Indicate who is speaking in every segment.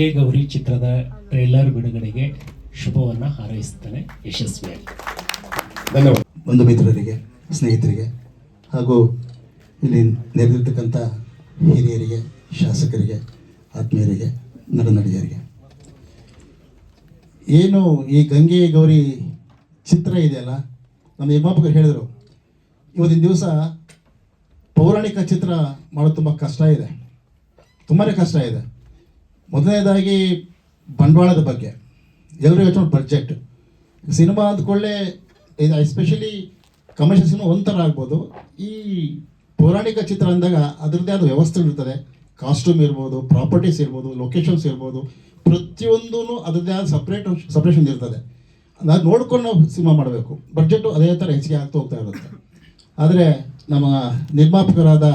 Speaker 1: ಗಂಗೆ ಗೌರಿ ಚಿತ್ರದ ಟ್ರೈಲರ್ ಬಿಡುಗಡೆಗೆ ಶುಭವನ್ನು ಹಾರೈಸುತ್ತೇನೆ ಯಶಸ್ವಿಯಾಗಿ.
Speaker 2: ಧನ್ಯವಾದ. ಬಂಧು ಮಿತ್ರರಿಗೆ, ಸ್ನೇಹಿತರಿಗೆ ಹಾಗೂ ಇಲ್ಲಿ ನೆರೆದಿರ್ತಕ್ಕಂಥ ಹಿರಿಯರಿಗೆ, ಶಾಸಕರಿಗೆ, ಆತ್ಮೀಯರಿಗೆ ನಡನಡಿಯರಿಗೆ ಏನು ಈ ಗಂಗೆ ಗೌರಿ ಚಿತ್ರ ಇದೆಯಲ್ಲ ನಮ್ಮ ನಿರ್ಮಾಪಕರು ಹೇಳಿದರು, ಇವತ್ತಿನ ದಿವಸ ಪೌರಾಣಿಕ ಚಿತ್ರ ಮಾಡೋದು ತುಂಬ ಕಷ್ಟ ಇದೆ. ತುಂಬಾ ಕಷ್ಟ ಇದೆ. ಮೊದಲನೇದಾಗಿ ಬಂಡವಾಳದ ಬಗ್ಗೆ. ಎಲ್ಲರೂ ಯೋಚನೆ ಬಡ್ಜೆಟ್ ಸಿನಿಮಾ ಅಂದ್ಕೊಳ್ಳೆ ಇದು ಎಸ್ಪೆಷಲಿ ಕಮರ್ಷಿಯಲ್ ಸಿನಿಮಾ ಒಂಥರ ಆಗ್ಬೋದು. ಈ ಪೌರಾಣಿಕ ಚಿತ್ರ ಅಂದಾಗ ಅದರದ್ದೇ ಆದ ವ್ಯವಸ್ಥೆಗಳಿರ್ತದೆ ಕಾಸ್ಟ್ಯೂಮ್ ಇರ್ಬೋದು ಪ್ರಾಪರ್ಟೀಸ್ ಇರ್ಬೋದು ಲೊಕೇಶನ್ಸ್ ಇರ್ಬೋದು. ಪ್ರತಿಯೊಂದೂ ಅದರದ್ದೇ ಆದ ಸಪ್ರೇಟ್ ಸಪ್ರೇಷನ್ ಇರ್ತದೆ. ನಾವು ನೋಡ್ಕೊಂಡು ನಾವು ಸಿನಿಮಾ ಮಾಡಬೇಕು. ಬಡ್ಜೆಟು ಅದೇ ಥರ ಹೆಚ್ಚಿಗೆ ಆಗ್ತಾ ಹೋಗ್ತಾ ಇರುತ್ತೆ. ಆದರೆ ನಮ್ಮ ನಿರ್ಮಾಪಕರಾದ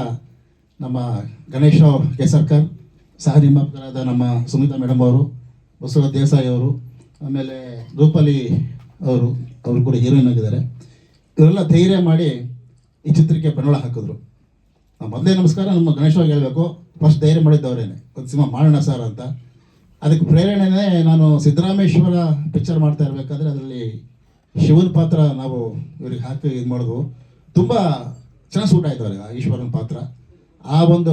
Speaker 2: ನಮ್ಮ ಗಣೇಶ ಕೇಸರ್ಕರ್ ಸಹ ನಿರ್ಮಾಪಕರಾದ ನಮ್ಮ ಸುಮಿತಾ ಮೇಡಮ್ ಅವರು, ಬಸವರಾಜ್ ದೇಸಾಯಿ ಅವರು, ಆಮೇಲೆ ರೂಪಾಲಿ ಅವರು ಅವರು ಕೂಡ ಹೀರೋಯಿನ್ ಆಗಿದ್ದಾರೆ. ಇವರೆಲ್ಲ ಧೈರ್ಯ ಮಾಡಿ ಈ ಚಿತ್ರಕ್ಕೆ ಬಂಡವಾಳ ಹಾಕಿದ್ರು. ಮೊದಲೇ ನಮಸ್ಕಾರ, ನಮ್ಮ ಗಣೇಶವಾಗಿ ಹೇಳಬೇಕು. ಫಸ್ಟ್ ಧೈರ್ಯ ಮಾಡಿದ್ದವರೇನೆ. ಒಂದು ಸಿನಿಮಾ ಮಾಡೋಣ ಸರ್ ಅಂತ. ಅದಕ್ಕೆ ಪ್ರೇರಣೆನೇ ನಾನು ಸಿದ್ದರಾಮೇಶ್ವರ ಪಿಕ್ಚರ್ ಮಾಡ್ತಾ ಇರಬೇಕಾದ್ರೆ ಅದರಲ್ಲಿ ಶಿವನ ಪಾತ್ರ ನಾವು ಇವ್ರಿಗೆ ಹಾಕಿ ಇದು ಮಾಡಿದ್ವು. ತುಂಬ ಚೆನ್ನಾಗಿ ಸೂಟ್ ಆಯ್ತು ಅವ್ರಿಗೆ ಈಶ್ವರನ ಪಾತ್ರ. ಆ ಒಂದು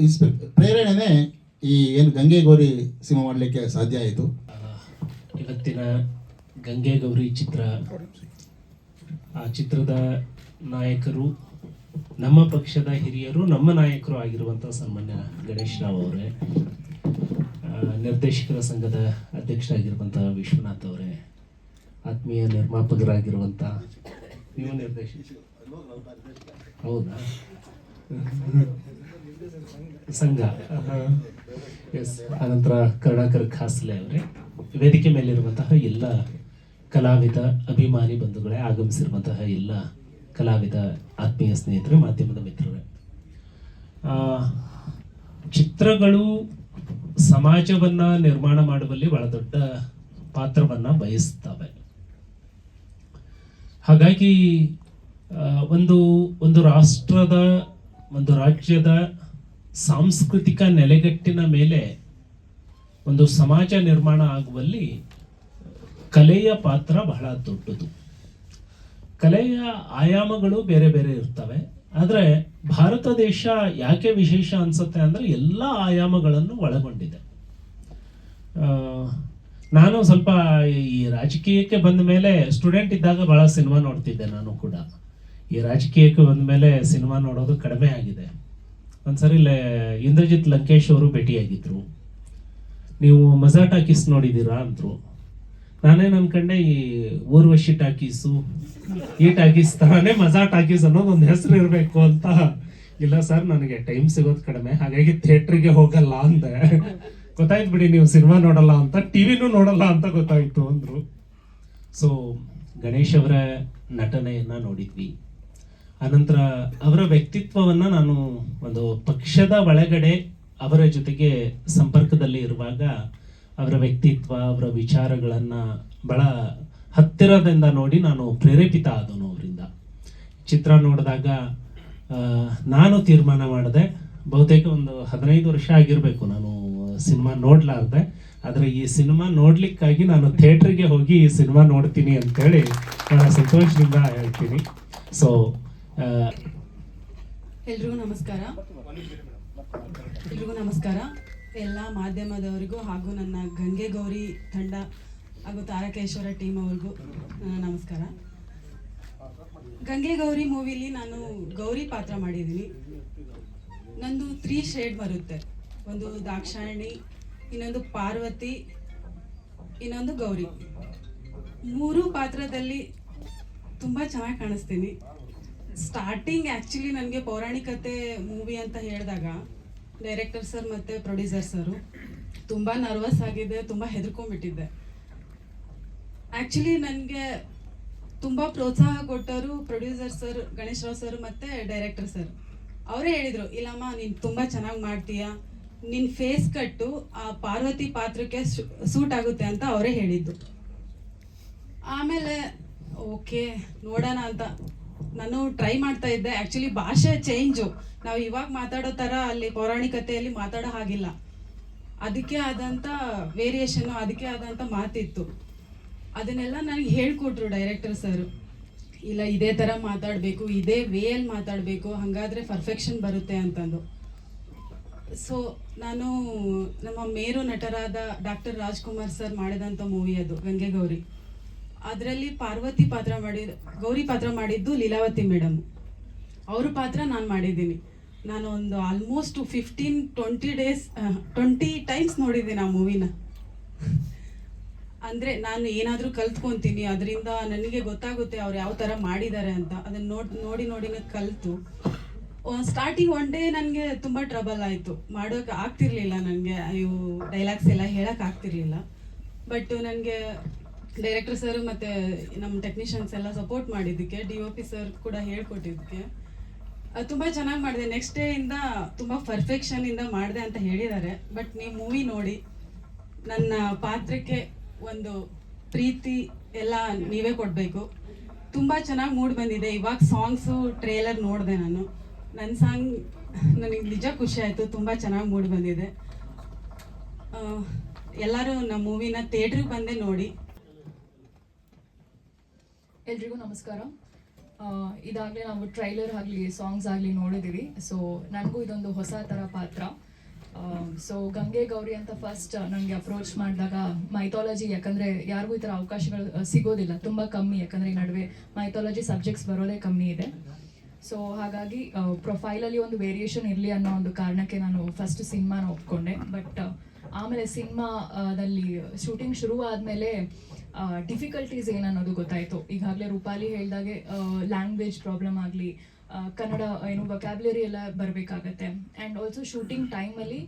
Speaker 2: ಇನ್ಸ್ಪಿ, ಪ್ರೇರಣೆನೇ ಈ ಏನು ಗಂಗೆ ಗೌರಿ ಸಿನಿಮಾ ಮಾಡಲಿಕ್ಕೆ ಸಾಧ್ಯ ಆಯಿತು?
Speaker 1: ಇವತ್ತಿನ ಗಂಗೆ ಗೌರಿ ಚಿತ್ರ. ಆ ಚಿತ್ರದ ನಾಯಕರು, ನಮ್ಮ ಪಕ್ಷದ ಹಿರಿಯರು, ನಮ್ಮ ನಾಯಕರು ಆಗಿರುವಂಥ ಸನ್ಮಾನ್ಯ ಗಣೇಶ್ ರಾವ್ ಅವರೇ ನಿರ್ದೇಶಕರ ಸಂಘದ ಅಧ್ಯಕ್ಷರಾಗಿರುವಂಥ ವಿಶ್ವನಾಥ್ ಅವರೇ, ಆತ್ಮೀಯ ನಿರ್ಮಾಪಕರಾಗಿರುವಂಥ ನೀವು ನಿರ್ದೇಶಕ. ಹೌದಾ? ಸಂಘ. ಎಸ್ ಅನಂತರ ಕರುಣಾಕರ್ ಖಾಸ್ಲೆ ಅವರೇ. ವೇದಿಕೆ ಮೇಲಿರುವಂತಹ ಎಲ್ಲ ಕಲಾವಿದ, ಅಭಿಮಾನಿ ಬಂಧುಗಳೇ ಆಗಮಿಸಿರುವಂತಹ ಎಲ್ಲ ಕಲಾವಿದ, ಆತ್ಮೀಯ ಸ್ನೇಹಿತರು, ಮಾಧ್ಯಮದ ಮಿತ್ರರೇ. ಚಿತ್ರಗಳು ಸಮಾಜವನ್ನ ನಿರ್ಮಾಣ ಮಾಡುವಲ್ಲಿ ಬಹಳ ದೊಡ್ಡ ಪಾತ್ರವನ್ನ ವಹಿಸ್ತವೆ. ಹಾಗಾಗಿ ಒಂದು ಒಂದು ರಾಷ್ಟ್ರದ, ಒಂದು ರಾಜ್ಯದ ಸಾಂಸ್ಕೃತಿಕ ನೆಲೆಗಟ್ಟಿನ ಮೇಲೆ ಒಂದು ಸಮಾಜ ನಿರ್ಮಾಣ ಆಗುವಲ್ಲಿ, ಕಲೆಯ ಪಾತ್ರ ಬಹಳ ದೊಡ್ಡದು. ಕಲೆಯ ಆಯಾಮಗಳು ಬೇರೆ ಬೇರೆ ಇರ್ತವೆ. ಆದರೆ ಭಾರತ ದೇಶ ಯಾಕೆ ವಿಶೇಷ ಅನಿಸುತ್ತೆ ಅಂದರೆ ಎಲ್ಲ ಆಯಾಮಗಳನ್ನು ಒಳಗೊಂಡಿದೆ. ನಾನು ಸ್ವಲ್ಪ ಈ ರಾಜಕೀಯಕ್ಕೆ ಬಂದ ಮೇಲೆ ಸ್ಟೂಡೆಂಟ್ ಇದ್ದಾಗ ಭಾಳ ಸಿನಿಮಾ ನೋಡ್ತಿದ್ದೆ ನಾನು ಕೂಡ. ಈ ರಾಜಕೀಯಕ್ಕೆ ಬಂದ ಮೇಲೆ ಸಿನಿಮಾ ನೋಡೋದು ಕಡಿಮೆ ಆಗಿದೆ. ಒಂದ್ಸರಿ ಇಂದ್ರಜಿತ್ ಲಂಕೇಶ್ ಅವರು ಭೇಟಿಯಾಗಿದ್ದರು ನೀವು ಮಜಾ ಟಾಕೀಸ್ ನೋಡಿದ್ದೀರಾ ಅಂದ್ರು. ನನ್ನ ಅನ್ಕಂಡೆ ಈ ಊರ್ವಶಿ ಟಾಕೀಸು ಈ ಟಾಕೀಸ್ ತರಾನೇ ಮಜಾ ಟಾಕೀಸ್ ಅನ್ನೋದು ಒಂದು ಹೆಸರು ಇರಬೇಕು ಅಂತ. ಇಲ್ಲ ಸರ್, ನನಗೆ ಟೈಮ್ ಸಿಗೋದು ಕಡಿಮೆ, ಹಾಗಾಗಿ ಥಿಯೇಟ್ರಿಗೆ ಹೋಗಲ್ಲ ಅಂದೆ. ಗೊತ್ತಾಯ್ತು ಬಿಡಿ, ನೀವು ಸಿನಿಮಾ ನೋಡಲ್ಲ ಅಂತ ಟಿವಿನೂ ನೋಡಲ್ಲ ಅಂತ ಗೊತ್ತಾಯ್ತು ಅಂದ್ರು. ಸೊ, ಗಣೇಶ್ ಅವರ ನಟನೆಯನ್ನ ನೋಡಿದ್ವಿ. ಅನಂತರ ಅವರ ವ್ಯಕ್ತಿತ್ವವನ್ನ ನಾನು ಒಂದು ಪಕ್ಷದ ಒಳಗಡೆ ಅವರ ಜೊತೆಗೆ ಸಂಪರ್ಕದಲ್ಲಿ ಇರುವಾಗ ಅವರ ವ್ಯಕ್ತಿತ್ವ, ಅವರ ವಿಚಾರಗಳನ್ನು ಬಹಳ ಹತ್ತಿರದಿಂದ ನೋಡಿ ನಾನು ಪ್ರೇರೇಪಿತ ಆದನು ಅವರಿಂದ. ಚಿತ್ರ ನೋಡಿದಾಗ ನಾನು ತೀರ್ಮಾನ ಮಾಡಿದೆ. ಬಹುತೇಕ ಒಂದು ಹದಿನೈದು ವರ್ಷ ಆಗಿರಬೇಕು ನಾನು ಸಿನಿಮಾ ನೋಡಲಾರ್ದೆ. ಆದರೆ ಈ ಸಿನಿಮಾ ನೋಡಲಿಕ್ಕಾಗಿ ನಾನು ಥಿಯೇಟ್ರಿಗೆ ಹೋಗಿ ಈ ಸಿನಿಮಾ ನೋಡ್ತೀನಿ ಅಂತೇಳಿ ಬಹಳ ಸಂತೋಷದಿಂದ ಹೇಳ್ತೀನಿ. ಸೊ
Speaker 3: ಎಲ್ರಿಗೂ ನಮಸ್ಕಾರ. ಎಲ್ರಿಗೂ ನಮಸ್ಕಾರ. ಎಲ್ಲ ಮಾಧ್ಯಮದವರಿಗೂ ಹಾಗೂ ನನ್ನ ಗಂಗೆ ಗೌರಿ ತಂಡ ಹಾಗೂ ತಾರಕೇಶ್ವರ ಟೀಮ್ ಅವ್ರಿಗೂ ನಮಸ್ಕಾರ. ಗಂಗೆ ಗೌರಿ ಮೂವಿಲಿ ನಾನು ಗೌರಿ ಪಾತ್ರ ಮಾಡಿದ್ದೀನಿ. ನಂದು ತ್ರೀ ಶೇಡ್ ಬರುತ್ತೆ. ಒಂದು ದಾಕ್ಷಾಯಣಿ, ಇನ್ನೊಂದು ಪಾರ್ವತಿ, ಇನ್ನೊಂದು ಗೌರಿ. ಮೂರು ಪಾತ್ರದಲ್ಲಿ ತುಂಬ ಚೆನ್ನಾಗಿ ಕಾಣಿಸ್ತೀನಿ. ಸ್ಟಾರ್ಟಿಂಗ್ ಆ್ಯಕ್ಚುಲಿ ನನಗೆ ಪೌರಾಣಿಕತೆ ಮೂವಿ ಅಂತ ಹೇಳಿದಾಗ ಡೈರೆಕ್ಟರ್ ಸರ್ ಮತ್ತು ಪ್ರೊಡ್ಯೂಸರ್ ಸರು ತುಂಬ ನರ್ವಸ್ ಆಗಿದೆ ತುಂಬ ಹೆದರ್ಕೊಂಡ್ಬಿಟ್ಟಿದ್ದೆ. ಆ್ಯಕ್ಚುಲಿ ನನಗೆ ತುಂಬ ಪ್ರೋತ್ಸಾಹ ಕೊಟ್ಟವರು producer sir Ganesh Rao sir ಮತ್ತು ಡೈರೆಕ್ಟರ್ ಸರ್ ಅವರೇ ಹೇಳಿದರು, ಇಲ್ಲಮ್ಮ, ನೀನು ತುಂಬ ಚೆನ್ನಾಗಿ ಮಾಡ್ತೀಯಾ? ನಿನ್ನ ಫೇಸ್ ಕಟ್ಟು ಆ ಪಾರ್ವತಿ ಪಾತ್ರಕ್ಕೆ ಸೂಟ್ ಆಗುತ್ತೆ ಅಂತ ಅವರೇ ಹೇಳಿದ್ದು. ಆಮೇಲೆ, ಓಕೆ, ನೋಡೋಣ ಅಂತ. ನಾನು ಟ್ರೈ ಮಾಡ್ತಾ ಇದ್ದೆ. ಆ್ಯಕ್ಚುಲಿ ಭಾಷೆ ಚೇಂಜು ನಾವು ಇವಾಗ ಮಾತಾಡೋ ಥರ ಅಲ್ಲಿ ಪೌರಾಣಿಕತೆಯಲ್ಲಿ ಮಾತಾಡೋ ಹಾಗಿಲ್ಲ. ಅದಕ್ಕೆ ಆದಂಥ ವೇರಿಯೇಷನ್ನು ಅದಕ್ಕೆ ಆದಂಥ ಮಾತಿತ್ತು. ಅದನ್ನೆಲ್ಲ ನನಗೆ ಹೇಳ್ಕೊಟ್ರು ಡೈರೆಕ್ಟರ್ ಸರ್ ಇಲ್ಲ, ಇದೇ ಥರ ಮಾತಾಡಬೇಕು, ಇದೇ ವೇಯಲ್ಲಿ ಮಾತಾಡಬೇಕು, ಹಾಗಾದರೆ ಪರ್ಫೆಕ್ಷನ್ ಬರುತ್ತೆ ಅಂತಂದು. ಸೊ ನಾನು ನಮ್ಮ ಮೇರು ನಟರಾದ ಡಾಕ್ಟರ್ ರಾಜ್ಕುಮಾರ್ ಸರ್ ಮಾಡಿದಂಥ ಮೂವಿ ಅದು ಗಂಗೆ ಗೌರಿ ಅದರಲ್ಲಿ ಪಾರ್ವತಿ ಪಾತ್ರ ಮಾಡಿದ, ಗೌರಿ ಪಾತ್ರ ಮಾಡಿದ್ದು ಲೀಲಾವತಿ ಮೇಡಮ್. ಅವ್ರ ಪಾತ್ರ ನಾನು ಮಾಡಿದ್ದೀನಿ. ನಾನು ಒಂದು almost fifteen twenty days twenty times ನೋಡಿದ್ದೀನಿ ಆ ಮೂವಿನ ಅಂದರೆ ನಾನು ಏನಾದರೂ ಕಲ್ತ್ಕೊತೀನಿ, ಅದರಿಂದ ನನಗೆ ಗೊತ್ತಾಗುತ್ತೆ ಅವ್ರು ಯಾವ ಥರ ಮಾಡಿದ್ದಾರೆ ಅಂತ. ಅದನ್ನು ನೋಡಿ ನೋಡಿ ನೋಡಿನೇ ಕಲಿತು. ಸ್ಟಾರ್ಟಿಂಗ್ ಒನ್ ಡೇ ನನಗೆ ತುಂಬ ಟ್ರಬಲ್ ಆಯಿತು. ಮಾಡೋಕೆ ಆಗ್ತಿರ್ಲಿಲ್ಲ ನನಗೆ ಇವು ಡೈಲಾಗ್ಸ್ ಎಲ್ಲ ಹೇಳೋಕ್ಕಾಗ್ತಿರ್ಲಿಲ್ಲ ಬಟ್ ನನಗೆ ಡೈರೆಕ್ಟರ್ ಸರ್ ಮತ್ತು ನಮ್ಮ ಟೆಕ್ನಿಷಿಯನ್ಸ್ ಎಲ್ಲ ಸಪೋರ್ಟ್ ಮಾಡಿದ್ದಕ್ಕೆ ಡಿ ಒ ಪಿ ಸರ್ ಕೂಡ ಹೇಳ್ಕೊಟ್ಟಿದ್ದಕ್ಕೆ. ತುಂಬ ಚೆನ್ನಾಗಿ ಮಾಡಿದೆ. ನೆಕ್ಸ್ಟ್ ಡೇ ಇಂದ ತುಂಬ ಪರ್ಫೆಕ್ಷನ್ ಇಂದ ಮಾಡಿದೆ ಅಂತ ಹೇಳಿದ್ದಾರೆ. ಬಟ್ ನೀವು ಮೂವಿ ನೋಡಿ, ನನ್ನ ಪಾತ್ರಕ್ಕೆ ಒಂದು ಪ್ರೀತಿ ಎಲ್ಲ ನೀವೇ ಕೊಡಬೇಕು. ತುಂಬ ಚೆನ್ನಾಗಿ ಮೂಡ್ ಬಂದಿದೆ. ಇವಾಗ ಸಾಂಗ್ಸು ಟ್ರೇಲರ್ ನೋಡಿದೆ ನಾನು. ನನ್ನ ಸಾಂಗ್ ನನಗೆ ನಿಜ ಖುಷಿ ಆಯಿತು. ತುಂಬ ಚೆನ್ನಾಗಿ ಮೂಡ್ ಬಂದಿದೆ. ಎಲ್ಲರೂ ನಮ್ಮ ಮೂವಿನ ಥಿಯೇಟ್ರಿಗೆ ಬಂದೇ ನೋಡಿ.
Speaker 4: ಎಲ್ರಿಗೂ ನಮಸ್ಕಾರ. ಇದಾಗಲೇ ನಾವು ಟ್ರೈಲರ್ ಆಗಲಿ ಸಾಂಗ್ಸ್ ಆಗಲಿ ನೋಡಿದ್ದೀವಿ ಸೊ ನನಗೂ ಇದೊಂದು ಹೊಸ ಥರ ಪಾತ್ರ. ಸೊ ಗಂಗೆ ಗೌರಿ ಅಂತ ಫಸ್ಟ್ ನನಗೆ ಅಪ್ರೋಚ್ ಮಾಡಿದಾಗ ಮೈಥಾಲಜಿ ಯಾಕಂದರೆ ಯಾರಿಗೂ ಈ ಥರ ಅವಕಾಶಗಳು ಸಿಗೋದಿಲ್ಲ. ತುಂಬ ಕಮ್ಮಿ, ಯಾಕಂದರೆ ಈ ನಡುವೆ ಮೈಥಾಲಜಿ ಸಬ್ಜೆಕ್ಟ್ಸ್ ಬರೋದೇ ಕಮ್ಮಿ ಇದೆ. ಸೊ ಹಾಗಾಗಿ ಪ್ರೊಫೈಲಲ್ಲಿ ಒಂದು ವೇರಿಯೇಷನ್ ಇರಲಿ ಅನ್ನೋ ಒಂದು ಕಾರಣಕ್ಕೆ ನಾನು ಫಸ್ಟ್ ಸಿನಿಮಾನ ಒಪ್ಕೊಂಡೆ. ಬಟ್ ಆಮೇಲೆ ಸಿನಿಮಾದಲ್ಲಿ ಶೂಟಿಂಗ್ ಶುರು ಆದಮೇಲೆ ಡಿಫಿಕಲ್ಟೀಸ್ ಏನನ್ನೋದು ಗೊತ್ತಾಯಿತು. ಈಗಾಗಲೇ ರೂಪಾಲಿ ಹೇಳಿದಾಗೆ ಲ್ಯಾಂಗ್ವೇಜ್ ಪ್ರಾಬ್ಲಮ್ ಆಗಲಿ ಕನ್ನಡ ಏನು ವೊಕ್ಯಾಬ್ಲರಿ ಎಲ್ಲ ಬರಬೇಕಾಗತ್ತೆ. ಆ್ಯಂಡ್ ಆಲ್ಸೋ ಶೂಟಿಂಗ್ ಟೈಮಲ್ಲಿ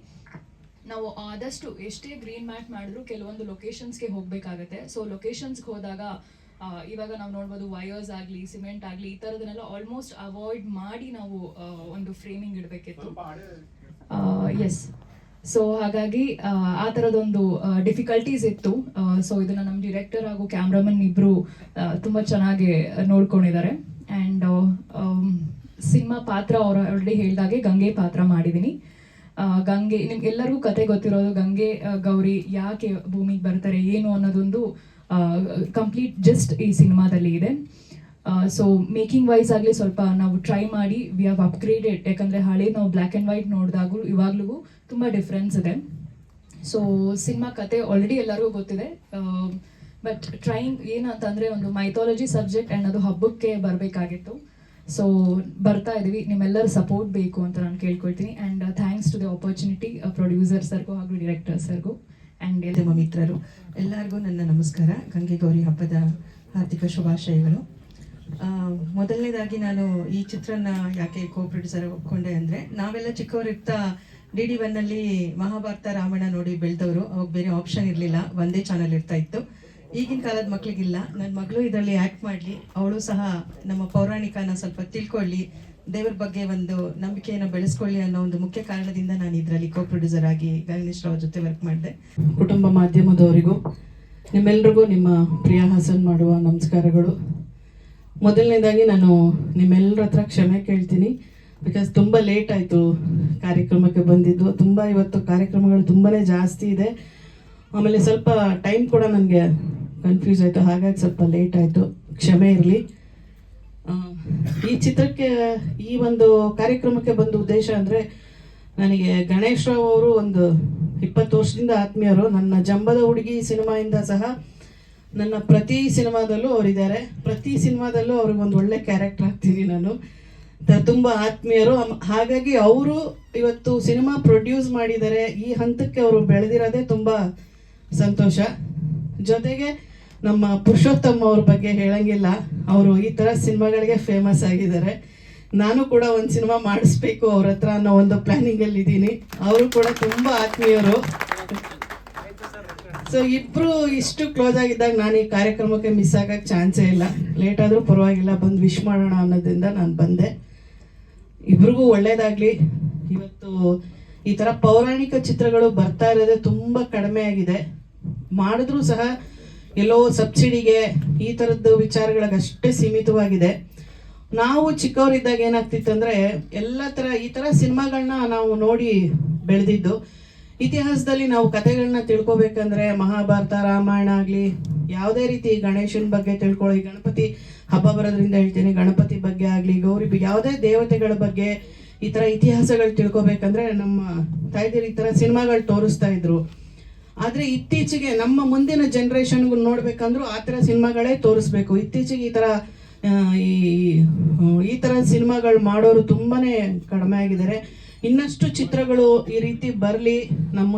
Speaker 4: ನಾವು ಆದಷ್ಟು ಎಷ್ಟೇ ಗ್ರೀನ್ ಮ್ಯಾಟ್ ಮಾಡಿದ್ರು ಕೆಲವೊಂದು ಲೊಕೇಶನ್ಸ್ಗೆ ಹೋಗಬೇಕಾಗತ್ತೆ. ಸೊ ಲೊಕೇಶನ್ಸ್ಗೆ ಹೋದಾಗ ಇವಾಗ ನಾವು ನೋಡ್ಬೋದು ವೈಯರ್ಸ್ ಆಗಲಿ ಸಿಮೆಂಟ್ ಆಗಲಿ ಈ ಥರದನ್ನೆಲ್ಲ ಆಲ್ಮೋಸ್ಟ್ ಅವಾಯ್ಡ್ ಮಾಡಿ ನಾವು ಒಂದು ಫ್ರೇಮಿಂಗ್ ಇಡಬೇಕಿತ್ತು. ಎಸ್ ಸೊ ಹಾಗಾಗಿ ಆ, ಥರದೊಂದು ಡಿಫಿಕಲ್ಟೀಸ್ ಇತ್ತು. ಸೊ ಇದನ್ನ ನಮ್ಮ ಡಿರೆಕ್ಟರ್ ಹಾಗೂ ಕ್ಯಾಮ್ರಾಮನ್ ಇಬ್ಬರು ತುಂಬ ಚೆನ್ನಾಗಿ ನೋಡ್ಕೊಂಡಿದ್ದಾರೆ. ಆ್ಯಂಡ್ ಸಿನಿಮಾ ಪಾತ್ರ ಅವರು ಆಲ್ರೆಡಿ ಹೇಳಿದಾಗೆ ಗಂಗೆ ಪಾತ್ರ ಮಾಡಿದ್ದೀನಿ. ಗಂಗೆ ನಿಮ್ಗೆಲ್ಲರಿಗೂ ಕತೆ ಗೊತ್ತಿರೋದು ಗಂಗೆ ಗೌರಿ ಯಾಕೆ ಭೂಮಿಗೆ ಬರ್ತಾರೆ ಏನು ಅನ್ನೋದೊಂದು ಕಂಪ್ಲೀಟ್ ಜಸ್ಟ್ ಈ ಸಿನಿಮಾದಲ್ಲಿ ಇದೆ. ಸೊ ಮೇಕಿಂಗ್ ವೈಸ್ ಆಗಲಿ ಸ್ವಲ್ಪ ನಾವು ಟ್ರೈ ಮಾಡಿ ವಿ ಹ್ಯಾವ್ ಅಪ್ಗ್ರೇಡೆಡ್ ಯಾಕಂದರೆ ಹಳೆ ನಾವು ಬ್ಲ್ಯಾಕ್ ಆ್ಯಂಡ್ ವೈಟ್ ನೋಡಿದಾಗೂ ಇವಾಗಲೂ ತುಂಬ ಡಿಫ್ರೆನ್ಸ್ ಇದೆ. ಸೊ ಸಿನಿಮಾ ಕತೆ ಆಲ್ರೆಡಿ ಎಲ್ಲರಿಗೂ ಗೊತ್ತಿದೆ. ಬಟ್ ಟ್ರೈಂಗ್ ಏನಂತಂದರೆ ಒಂದು ಮೈಥಾಲಜಿ ಸಬ್ಜೆಕ್ಟ್ ಆ್ಯಂಡ್ ಅದು ಹಬ್ಬಕ್ಕೆ ಬರಬೇಕಾಗಿತ್ತು. ಸೊ ಬರ್ತಾ ಇದ್ದೀವಿ ನಿಮ್ಮೆಲ್ಲರ ಸಪೋರ್ಟ್ ಬೇಕು ಅಂತ ನಾನು ಕೇಳ್ಕೊಳ್ತೀನಿ. And thanks to the opportunity producer ಸರ್ಗೂ ಹಾಗೂ ಡಿರೆಕ್ಟರ್ ಸರ್ಗೂ ಆ್ಯಂಡ್
Speaker 5: ಮಾಧ್ಯಮ ಮಿತ್ರರು. ಎಲ್ಲರಿಗೂ ನನ್ನ ನಮಸ್ಕಾರ. ಗಂಗೆ ಗೌರಿ ಹಬ್ಬದ ಹಾರ್ದಿಕ ಶುಭಾಶಯಗಳು. ಮೊದಲನೇದಾಗಿ ನಾನು ಈ ಚಿತ್ರನ ಯಾಕೆ ಕೋ ಪ್ರೊಡ್ಯೂಸರ್ ಒಪ್ಕೊಂಡೆ ಅಂದರೆ, ನಾವೆಲ್ಲ ಚಿಕ್ಕವರಿರ್ತಾ ಡಿ ಡಿ ಒನ್ನಲ್ಲಿ ಮಹಾಭಾರತ ರಾಮಾಯಣ ನೋಡಿ ಬೆಳೆದವರು. ಅವಾಗ ಬೇರೆ ಆಪ್ಷನ್ ಇರಲಿಲ್ಲ. ಒಂದೇ ಚಾನಲ್ ಇರ್ತಾ ಇತ್ತು. ಈಗಿನ ಕಾಲದ ಮಕ್ಳಿಗಿಲ್ಲ. ನನ್ನ ಮಗಳು ಇದರಲ್ಲಿ ಆ್ಯಕ್ಟ್ ಮಾಡಲಿ. ಅವಳು ಸಹ ನಮ್ಮ ಪೌರಾಣಿಕನ ಸ್ವಲ್ಪ ತಿಳ್ಕೊಳ್ಳಿ. ದೇವರ ಬಗ್ಗೆ ಒಂದು ನಂಬಿಕೆಯನ್ನು ಬೆಳೆಸ್ಕೊಳ್ಳಿ ಅನ್ನೋ ಒಂದು ಮುಖ್ಯ ಕಾರಣದಿಂದ ನಾನು ಇದರಲ್ಲಿ ಕೋ ಪ್ರೊಡ್ಯೂಸರ್ ಆಗಿ ಗಣೇಶ್ ರಾವ್ ಜೊತೆ ವರ್ಕ್ ಮಾಡಿದೆ.
Speaker 6: ಕುಟುಂಬ ಮಾಧ್ಯಮದವರಿಗೂ, ನಿಮ್ಮೆಲ್ರಿಗೂ ನಿಮ್ಮ ಪ್ರಿಯ ಹಾಸನ್ ಮಾಡುವ ನಮಸ್ಕಾರಗಳು. ಮೊದಲನೇದಾಗಿ ನಾನು ನಿಮ್ಮೆಲ್ಲರ ಹತ್ರ ಕ್ಷಮೆ ಕೇಳ್ತೀನಿ ಬಿಕಾಸ್ ತುಂಬ ಲೇಟ್ ಆಯಿತು ಕಾರ್ಯಕ್ರಮಕ್ಕೆ ಬಂದಿದ್ದು. ತುಂಬ ಇವತ್ತು ಕಾರ್ಯಕ್ರಮಗಳು ತುಂಬಾ ಜಾಸ್ತಿ ಇದೆ. ಆಮೇಲೆ ಸ್ವಲ್ಪ ಟೈಮ್ ಕೂಡ ನನಗೆ ಕನ್ಫ್ಯೂಸ್ ಆಯಿತು. ಹಾಗಾಗಿ ಸ್ವಲ್ಪ ಲೇಟ್ ಆಯಿತು. ಕ್ಷಮೆ ಇರಲಿ. ಈ ಚಿತ್ರಕ್ಕೆ, ಈ ಒಂದು ಕಾರ್ಯಕ್ರಮಕ್ಕೆ ಬಂದ ಉದ್ದೇಶ ಅಂದರೆ ನನಗೆ ಗಣೇಶ್ ರಾವ್ ಅವರು ಒಂದು ಇಪ್ಪತ್ತು ವರ್ಷದಿಂದ ಆತ್ಮೀಯರು. ನನ್ನ ಜಂಬದ ಹುಡುಗಿ ಸಿನಿಮಾಯಿಂದ ಸಹ ನನ್ನ ಪ್ರತಿ ಸಿನಿಮಾದಲ್ಲೂ ಅವರಿದ್ದಾರೆ. ಪ್ರತಿ ಸಿನಿಮಾದಲ್ಲೂ ಅವ್ರಿಗೆ ಒಂದು ಒಳ್ಳೆ ಕ್ಯಾರೆಕ್ಟರ್ ಆಗ್ತೀನಿ ನಾನು. ತುಂಬ ಆತ್ಮೀಯರು. ಹಾಗಾಗಿ ಅವರು ಇವತ್ತು ಸಿನಿಮಾ ಪ್ರೊಡ್ಯೂಸ್ ಮಾಡಿದ್ದಾರೆ ಈ ಹಂತಕ್ಕೆ ಅವರು ಬೆಳೆದಿರೋದೇ ತುಂಬ ಸಂತೋಷ. ಜೊತೆಗೆ ನಮ್ಮ ಪುರುಷೋತ್ತಮ್ ಅವ್ರ ಬಗ್ಗೆ ಹೇಳಂಗಿಲ್ಲ. ಅವರು ಈ ಥರ ಸಿನಿಮಾಗಳಿಗೆ ಫೇಮಸ್ ಆಗಿದ್ದಾರೆ. ನಾನು ಕೂಡ ಒಂದು ಸಿನಿಮಾ ಮಾಡಿಸ್ಬೇಕು ಅವ್ರ ಹತ್ರ ಅನ್ನೋ ಒಂದು ಪ್ಲಾನಿಂಗಲ್ಲಿ ಇದ್ದೀನಿ ಅವರು ಕೂಡ ತುಂಬ ಆತ್ಮೀಯರು. ಸೊ ಇಬ್ರು ಇಷ್ಟು ಕ್ಲೋಸ್ ಆಗಿದ್ದಾಗ ನಾನು ಈ ಕಾರ್ಯಕ್ರಮಕ್ಕೆ ಮಿಸ್ ಆಗಕ್ಕೆ ಚಾನ್ಸೇ ಇಲ್ಲ. ಲೇಟ್ ಆದರೂ ಪರವಾಗಿಲ್ಲ, ಬಂದು ವಿಶ್ ಮಾಡೋಣ ಅನ್ನೋದ್ರಿಂದ ನಾನು ಬಂದೆ. ಇಬ್ರಿಗೂ ಒಳ್ಳೇದಾಗ್ಲಿ. ಇವತ್ತು ಈ ಥರ ಪೌರಾಣಿಕ ಚಿತ್ರಗಳು ಬರ್ತಾ ಇರೋದೇ ತುಂಬ ಕಡಿಮೆ ಆಗಿದೆ. ಮಾಡಿದ್ರೂ ಸಹ ಎಲ್ಲೋ ಸಬ್ಸಿಡಿಗೆ ಈ ಥರದ್ದು ವಿಚಾರಗಳಿಗೆ ಅಷ್ಟೇ ಸೀಮಿತವಾಗಿದೆ. ನಾವು ಚಿಕ್ಕವರಿದ್ದಾಗ ಏನಾಗ್ತಿತ್ತು ಅಂದರೆ ಎಲ್ಲ ಥರ ಈ ಥರ ಸಿನಿಮಾಗಳನ್ನ ನಾವು ನೋಡಿ ಬೆಳೆದಿದ್ದು. ಇತಿಹಾಸದಲ್ಲಿ ನಾವು ಕಥೆಗಳನ್ನ ತಿಳ್ಕೊಬೇಕಂದ್ರೆ ಮಹಾಭಾರತ, ರಾಮಾಯಣ ಆಗಲಿ, ಯಾವುದೇ ರೀತಿ ಗಣೇಶನ ಬಗ್ಗೆ ತಿಳ್ಕೊಳ್ಳಿ, ಗಣಪತಿ ಹಬ್ಬ ಬರೋದ್ರಿಂದ ಹೇಳ್ತೀನಿ, ಗಣಪತಿ ಬಗ್ಗೆ ಆಗಲಿ, ಗೌರಿ ಯಾವುದೇ ದೇವತೆಗಳ ಬಗ್ಗೆ ಈ ಥರ ಇತಿಹಾಸಗಳು ತಿಳ್ಕೊಬೇಕಂದ್ರೆ ನಮ್ಮ ತಾಯ್ದಿರು ಈ ಥರ ಸಿನಿಮಾಗಳು ತೋರಿಸ್ತಾ ಇದ್ರು. ಆದರೆ ಇತ್ತೀಚೆಗೆ ನಮ್ಮ ಮುಂದಿನ ಜನ್ರೇಷನ್ಗೂ ನೋಡ್ಬೇಕಂದ್ರೂ ಆ ಥರ ಸಿನಿಮಾಗಳೇ ತೋರಿಸ್ಬೇಕು. ಇತ್ತೀಚೆಗೆ ಈ ಥರ ಈ ಈ ಥರ ಸಿನಿಮಾಗಳು ಮಾಡೋರು ತುಂಬಾನೇ ಕಡಿಮೆ ಆಗಿದ್ದಾರೆ. ಇನ್ನಷ್ಟು ಚಿತ್ರಗಳು ಈ ರೀತಿ ಬರಲಿ ನಮ್ಮ